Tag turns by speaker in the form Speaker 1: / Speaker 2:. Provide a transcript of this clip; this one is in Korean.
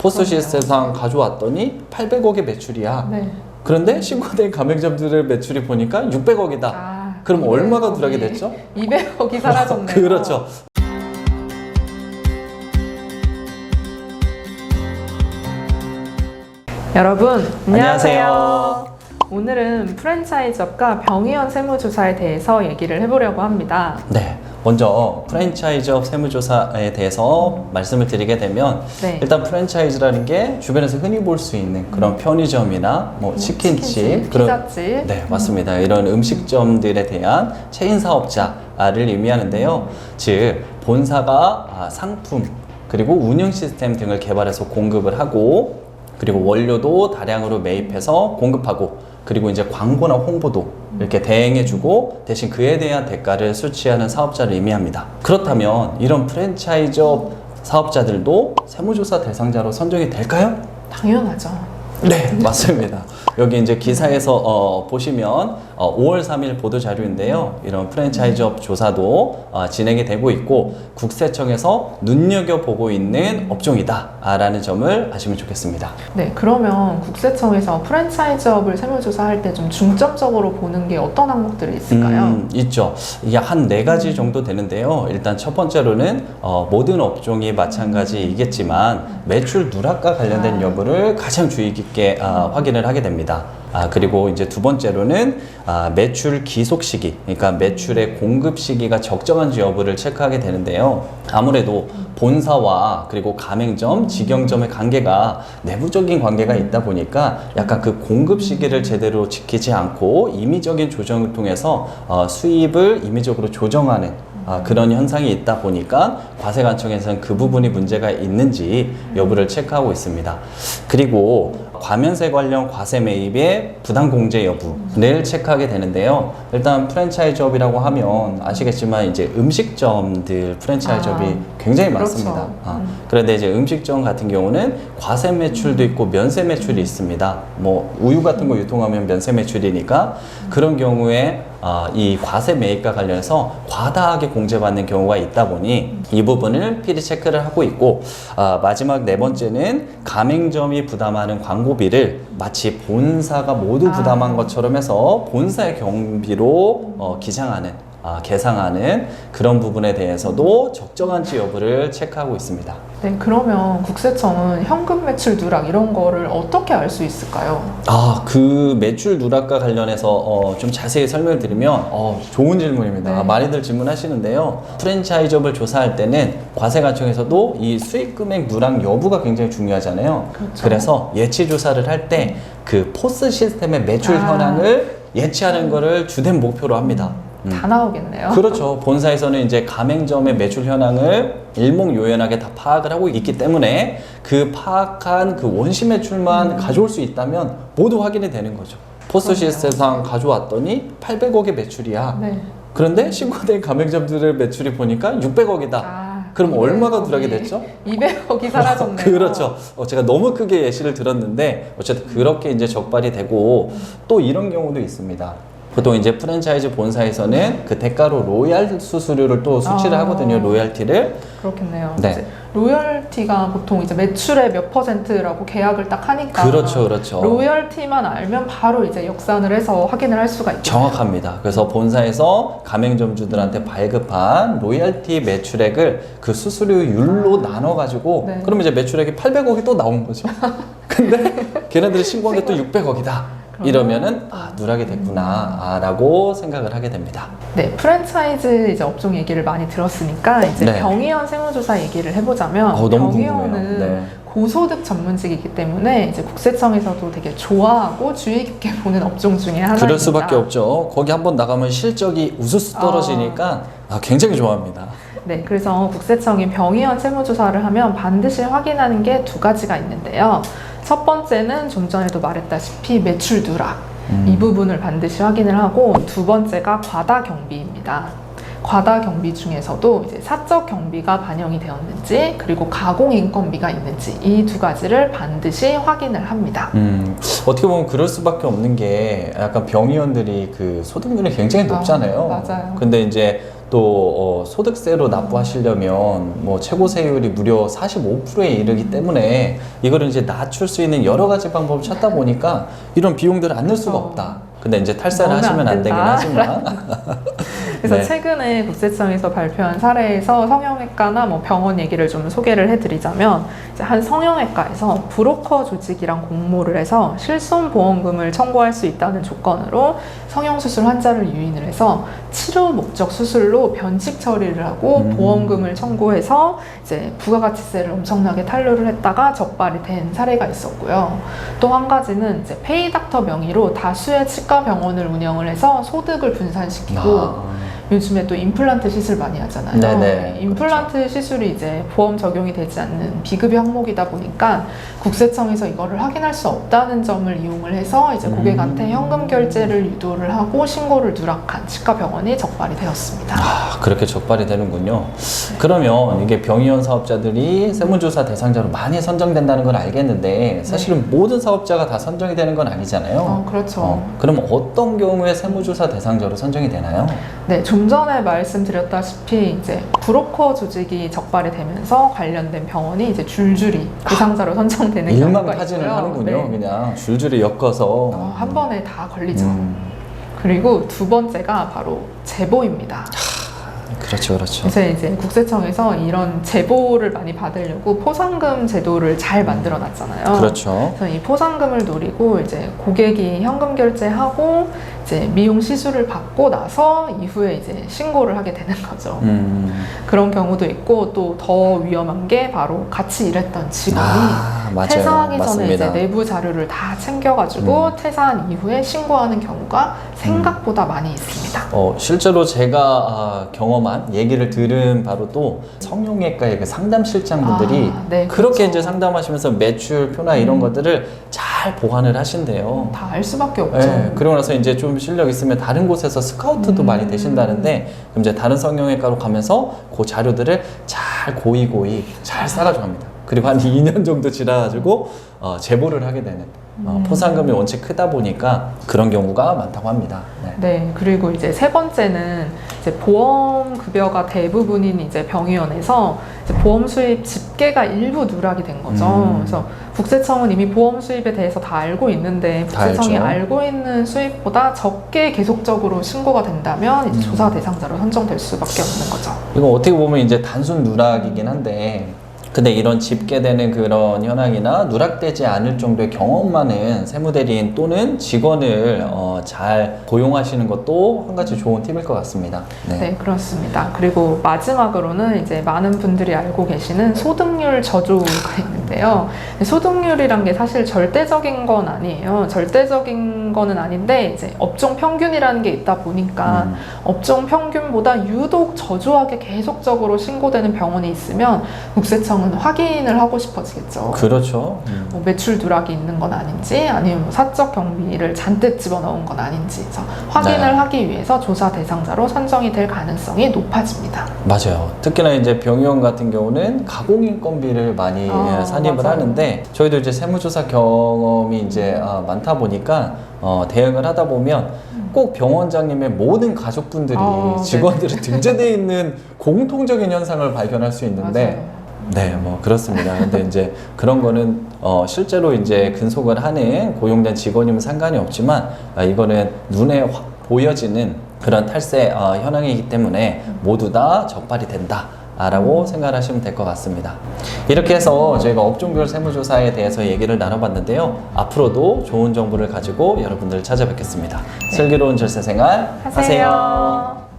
Speaker 1: 포스 시스템상 가져왔더니 800억의 매출이야.
Speaker 2: 네.
Speaker 1: 그런데 신고된 가맹점들의 매출이 보니까 600억이다.
Speaker 2: 아,
Speaker 1: 그럼 얼마가
Speaker 2: 200억이
Speaker 1: 누락이 됐죠?
Speaker 2: 200억이 사라졌네요.
Speaker 1: 그렇죠.
Speaker 2: 여러분 안녕하세요.
Speaker 1: 안녕하세요.
Speaker 2: 오늘은 프랜차이즈업과 병의원 세무조사에 대해서 얘기를 해보려고 합니다.
Speaker 1: 네. 먼저 프랜차이즈업 세무조사에 대해서 말씀을 드리게 되면
Speaker 2: 네.
Speaker 1: 일단 프랜차이즈라는 게 주변에서 흔히 볼 수 있는 그런 편의점이나 뭐 치킨집,
Speaker 2: 치킨집,
Speaker 1: 그런
Speaker 2: 피자집.
Speaker 1: 네 맞습니다 이런 음식점들에 대한 체인 사업자를 의미하는데요 즉 본사가 아, 상품 그리고 운영 시스템 등을 개발해서 공급을 하고 그리고 원료도 다량으로 매입해서 공급하고 그리고 이제 광고나 홍보도 이렇게 대행해주고 대신 그에 대한 대가를 수취하는 사업자를 의미합니다. 그렇다면 이런 프랜차이즈업 사업자들도 세무조사 대상자로 선정이 될까요?
Speaker 2: 당연하죠.
Speaker 1: 네, 맞습니다. 여기 이제 기사에서 어, 보시면 어, 5월 3일 보도 자료인데요. 이런 프랜차이즈업 조사도 어, 진행이 되고 있고 국세청에서 눈여겨 보고 있는 업종이다라는 점을 아시면 좋겠습니다.
Speaker 2: 네, 그러면 국세청에서 프랜차이즈업을 세무조사할 때 좀 중점적으로 보는 게 어떤 항목들이 있을까요?
Speaker 1: 음, 있죠. 이게 한 네 가지 정도 되는데요. 일단 첫 번째로는 어, 모든 업종이 마찬가지이겠지만 매출 누락과 관련된
Speaker 2: 아.
Speaker 1: 여부를 가장 주의 깊게 아, 확인을 하게 됩니다. 아, 그리고 이제 두 번째로는 아, 매출 기속 시기, 그러니까 매출의 공급 시기가 적정한지 여부를 체크하게 되는데요. 아무래도 본사와 그리고 가맹점, 직영점의 관계가 내부적인 관계가 있다 보니까 약간 그 공급 시기를 제대로 지키지 않고 임의적인 조정을 통해서 어, 수입을 임의적으로 조정하는 아, 그런 현상이 있다 보니까 과세관청에서는 그 부분이 문제가 있는지 여부를 체크하고 있습니다. 그리고 과면세 관련 과세 매입의 부당 공제 여부를 체크하게 되는데요. 일단 프랜차이즈업이라고 하면 아시겠지만 이제 음식점들 프랜차이즈업이
Speaker 2: 아,
Speaker 1: 굉장히
Speaker 2: 그렇죠.
Speaker 1: 많습니다. 아,
Speaker 2: 음.
Speaker 1: 그런데 이제 음식점 같은 경우는 과세 매출도 있고 면세 매출이 있습니다. 뭐 우유 같은 거 유통하면 면세 매출이니까 그런 경우에 아, 이 과세 매입과 관련해서 과다하게 공제받는 경우가 있다 보니 이 부분을 필히 체크를 하고 있고 아, 마지막 네 번째는 가맹점이 부담하는 광고 비를 마치 본사가 모두
Speaker 2: 아.
Speaker 1: 부담한 것처럼 해서 본사의 경비로 어, 기장하는 아, 계상하는 그런 부분에 대해서도 적정한지 여부를 체크하고 있습니다.
Speaker 2: 네, 그러면 국세청은 현금 매출 누락 이런 거를 어떻게 알 수 있을까요?
Speaker 1: 아, 그 매출 누락과 관련해서 어, 좀 자세히 설명을 드리면 어, 좋은 질문입니다.
Speaker 2: 네.
Speaker 1: 많이들 질문하시는데요. 프랜차이즈업을 조사할 때는 과세관청에서도 이 수익 금액 누락 여부가 굉장히 중요하잖아요.
Speaker 2: 그렇죠.
Speaker 1: 래서 예치 조사를 할 때 그 포스 시스템의 매출
Speaker 2: 아.
Speaker 1: 현황을 예치하는 거를 주된 목표로 합니다. 음.
Speaker 2: 다 나오겠네요.
Speaker 1: 그렇죠. 본사에서는 이제 가맹점의 매출 현황을 일목요연하게 다 파악을 하고 있기 때문에 그 파악한 그 원시 매출만 가져올 수 있다면 모두 확인이 되는 거죠. 포스
Speaker 2: 음. 그럼요.
Speaker 1: 시스템상 가져왔더니 800억의 매출이야.
Speaker 2: 네.
Speaker 1: 그런데 신고된 가맹점들의 매출이 보니까 600억이다.
Speaker 2: 아,
Speaker 1: 그럼 얼마가
Speaker 2: 200억이
Speaker 1: 누락이 됐죠?
Speaker 2: 200억이 사라졌네요.
Speaker 1: 그렇죠. 어, 제가 너무 크게 예시를 들었는데 어쨌든 그렇게 이제 적발이 되고 또 이런 경우도 있습니다. 보통 이제 프랜차이즈 본사에서는 그 대가로 로얄 수수료를 또 수치를
Speaker 2: 아.
Speaker 1: 하거든요. 로얄티를.
Speaker 2: 그렇겠네요.
Speaker 1: 네.
Speaker 2: 로열티가 보통 이제 매출의 몇 퍼센트라고 계약을 딱 하니까
Speaker 1: 그렇죠, 그렇죠.
Speaker 2: 로열티만 알면 바로 이제 역산을 해서 확인을 할 수가 있죠.
Speaker 1: 정확합니다. 그래서 본사에서 가맹점주들한테 발급한 로얄티 매출액을 그 수수료율로 나눠 가지고
Speaker 2: 네.
Speaker 1: 그러면 이제 매출액이 800억이 또 나온 거죠. 근데 걔네들이 신고한 게 또 600억이다. 이러면은 아 누락이 됐구나라고 생각을 하게 됩니다.
Speaker 2: 네, 프랜차이즈 이제 업종 얘기를 많이 들었으니까 이제
Speaker 1: 네.
Speaker 2: 병의원 세무조사 얘기를 해보자면
Speaker 1: 어, 너무
Speaker 2: 병의원은
Speaker 1: 궁금해요. 네.
Speaker 2: 고소득 전문직이기 때문에 이제 국세청에서도 되게 좋아하고 주의 깊게 보는 업종 중에 하나입니다.
Speaker 1: 그럴 수밖에 없죠. 거기 한번 나가면 실적이 우수수 떨어지니까 아, 굉장히 좋아합니다.
Speaker 2: 네, 그래서 국세청이 병의원 세무조사를 하면 반드시 확인하는 게 두 가지가 있는데요. 첫 번째는 좀 전에도 말했다시피 매출 누락.
Speaker 1: 음.
Speaker 2: 이 부분을 반드시 확인을 하고 두 번째가 과다 경비입니다. 과다 경비 중에서도 이제 사적 경비가 반영이 되었는지 그리고 가공 인건비가 있는지 이 두 가지를 반드시 확인을 합니다.
Speaker 1: 음, 어떻게 보면 그럴 수밖에 없는 게 약간 병의원들이 그 소득률이 굉장히
Speaker 2: 아,
Speaker 1: 높잖아요.
Speaker 2: 맞아요.
Speaker 1: 근데 이제 또 어, 소득세로 납부하시려면 뭐 최고 세율이 무려 45%에 이르기 때문에 이거를 이제 낮출 수 있는 여러 가지 방법을 찾다 보니까 이런 비용들을 안 낼 수가
Speaker 2: 그렇죠.
Speaker 1: 없다. 근데 이제 탈세를 하시면
Speaker 2: 안
Speaker 1: 안 되긴. 하지만
Speaker 2: 그래서
Speaker 1: 네.
Speaker 2: 최근에 국세청에서 발표한 사례에서 성형외과나 뭐 병원 얘기를 좀 소개를 해드리자면 한 성형외과에서 브로커 조직이랑 공모를 해서 실손 보험금을 청구할 수 있다는 조건으로 성형수술 환자를 유인을 해서 치료 목적 수술로 변칙 처리를 하고
Speaker 1: 음.
Speaker 2: 보험금을 청구해서 이제 부가가치세를 엄청나게 탄류를 했다가 적발이 된 사례가 있었고요. 또 한 가지는 이제 페이닥터 명의로 다수의 치과 병원을 운영을 해서 소득을 분산시키고
Speaker 1: 아,
Speaker 2: 요즘에 또 임플란트 시술 많이 하잖아요.
Speaker 1: 네네,
Speaker 2: 임플란트 시술이 이제 보험 적용이 되지 않는 비급여 항목이다 보니까 국세청에서 이거를 확인할 수 없다는 점을 이용을 해서 이제
Speaker 1: 음.
Speaker 2: 고객한테 현금 결제를 유도를 하고 신고를 누락한 치과 병원이 적발이 되었습니다.
Speaker 1: 아, 그렇게 적발이 되는군요. 그러면 이게 병의원 사업자들이 세무조사 대상자로 많이 선정된다는 건 알겠는데 사실은 모든 사업자가 다 선정이 되는 건 아니잖아요.
Speaker 2: 어, 그렇죠.
Speaker 1: 어, 그럼 어떤 경우에 세무조사 대상자로 선정이 되나요?
Speaker 2: 네, 좀 전에 말씀드렸다시피 이제 브로커 조직이 적발이 되면서 관련된 병원이 이제 줄줄이 대상자로 선정되는 경우가
Speaker 1: 일망타진을
Speaker 2: 있고요.
Speaker 1: 하는군요.
Speaker 2: 네.
Speaker 1: 그냥 줄줄이 엮어서.
Speaker 2: 어, 한 번에 다 걸리죠.
Speaker 1: 음,
Speaker 2: 그리고 두 번째가 바로 제보입니다.
Speaker 1: 그렇죠, 그렇죠.
Speaker 2: 그래서 이제 국세청에서 이런 제보를 많이 받으려고 포상금 제도를 잘 만들어 놨잖아요.
Speaker 1: 그렇죠.
Speaker 2: 그래서 이 포상금을 노리고 이제 고객이 현금 결제하고 이제 미용 시술을 받고 나서 이후에 이제 신고를 하게 되는 거죠.
Speaker 1: 음,
Speaker 2: 그런 경우도 있고 또 더 위험한 게 바로 같이 일했던 직원이
Speaker 1: 아, 맞아요.
Speaker 2: 퇴사하기 전에
Speaker 1: 맞습니다.
Speaker 2: 이제 내부 자료를 다 챙겨가지고
Speaker 1: 음.
Speaker 2: 퇴사한 이후에 신고하는 경우가 생각보다 많이 있습니다.
Speaker 1: 어, 실제로 제가 아, 경험한 얘기를 들은 바로 또 성형외과의 그 상담 실장분들이
Speaker 2: 아, 네,
Speaker 1: 그렇게
Speaker 2: 그렇죠.
Speaker 1: 이제 상담하시면서 매출표나 이런
Speaker 2: 음.
Speaker 1: 것들을 잘 보관을 하신대요.
Speaker 2: 다 알 수밖에 없죠.
Speaker 1: 네, 그러고 나서 이제 좀 실력 있으면 다른 곳에서 스카우트도
Speaker 2: 음.
Speaker 1: 많이 되신다는데 그럼 이제 다른 성형외과로 가면서 그 자료들을 잘 고이고이 잘 싸가지고 합니다. 그리고 한 2년 정도 지나가지고 어, 제보를 하게 되는 어,
Speaker 2: 음.
Speaker 1: 포상금이 원체 크다 보니까 그런 경우가 많다고 합니다. 네.
Speaker 2: 네, 그리고 이제 세 번째는 이제 보험 급여가 대부분인 이제 병의원에서 이제 보험 수입 집계가 일부 누락이 된 거죠.
Speaker 1: 음.
Speaker 2: 그래서 국세청은 이미 보험 수입에 대해서 다 알고 있는데
Speaker 1: 다
Speaker 2: 국세청이
Speaker 1: 알죠.
Speaker 2: 알고 있는 수입보다 적게 계속적으로 신고가 된다면 이제
Speaker 1: 음.
Speaker 2: 조사 대상자로 선정될 수밖에 없는 거죠.
Speaker 1: 이거 어떻게 보면 이제 단순 누락이긴 한데 근데 이런 집계되는 그런 현황이나 누락되지 않을 정도의 경험 많은 세무대리인 또는 직원을 어, 잘 고용하시는 것도 한 가지 좋은 팁일 것 같습니다.
Speaker 2: 네. 그렇습니다. 그리고 마지막으로는 이제 많은 분들이 알고 계시는 소득률 저조가 있는데요. 소득률이란 게 사실 절대적인 건 아니에요. 절대적인 거는 아닌데 이제 업종 평균이라는 게 있다 보니까
Speaker 1: 음.
Speaker 2: 업종 평균보다 유독 저조하게 계속적으로 신고되는 병원이 있으면 국세청 은 확인을 하고 싶어지겠죠.
Speaker 1: 그렇죠. 음.
Speaker 2: 뭐 매출 누락이 있는 건 아닌지 아니면 뭐 사적 경비를 잔뜩 집어넣은 건 아닌지 그래서 확인을
Speaker 1: 네.
Speaker 2: 하기 위해서 조사 대상자로 선정이 될 가능성이 높아집니다.
Speaker 1: 맞아요. 특히나 이제 병의원 같은 경우는 가공 인건비를 많이
Speaker 2: 아,
Speaker 1: 예, 산입을
Speaker 2: 맞아요.
Speaker 1: 하는데 저희도 이제 세무조사 경험이 이제 아, 많다 보니까 어, 대응을 하다 보면 꼭 병원장님의 모든 가족분들이
Speaker 2: 아, 네.
Speaker 1: 직원들이 등재되어 있는 공통적인 현상을 발견할 수 있는데
Speaker 2: 맞아요.
Speaker 1: 네, 뭐 그렇습니다. 근데 이제 그런 거는 어, 실제로 이제 근속을 하는 고용된 직원이면 상관이 없지만 아, 이거는 눈에 확 보여지는 그런 탈세 어, 현황이기 때문에 모두 다 적발이 된다. 라고 생각하시면 될 것 같습니다. 이렇게 해서 저희가 업종별 세무조사에 대해서 얘기를 나눠봤는데요. 앞으로도 좋은 정보를 가지고 여러분들을 찾아뵙겠습니다. 슬기로운 절세 생활 하세요.
Speaker 2: 하세요.